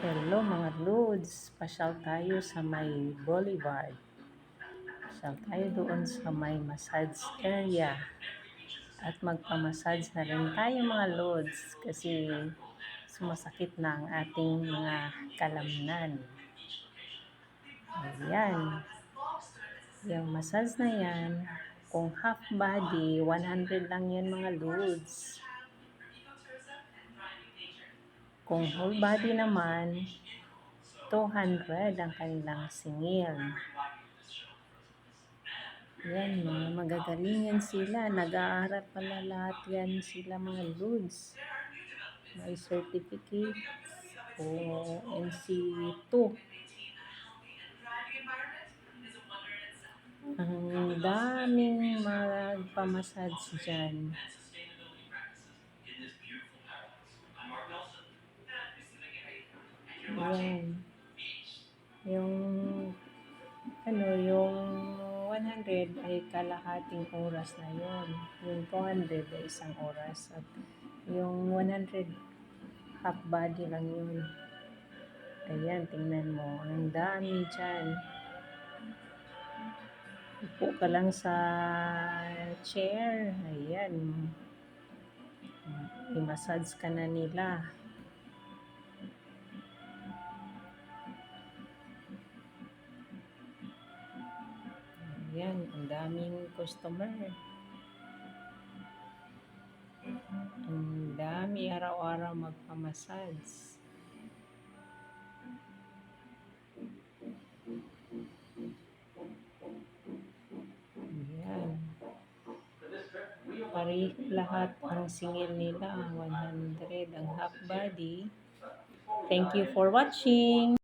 Hello mga Lods, pasyal tayo sa may Boulevard. Pasyal tayo doon sa may massage area. At magpamassage na rin tayo mga Lods kasi sumasakit na ang ating mga kalamnan. Ayan. Yung massage na yan, kung half body, 100 lang yan mga Lods. Kung whole body naman, 200 ang kanilang singil. Yan, mga magagalingan sila. Nag-aaral pala lahat yan sila mga Lods. May certificate o NC2. Ang daming magpamassage dyan. Yan. Yung ano, yung 100 ay kalahating oras na yon. Yung 200 ay isang oras. At yung 100 half body lang yun. Ayan, tingnan mo. Ang dami dyan. Upo ka lang sa chair. Ayan. I-massage ka na nila. Ayan, ang daming customer. Ang dami araw-araw magpamassage. Ayan. Pari lahat ang singil nila, 100 ang half body. Thank you for watching.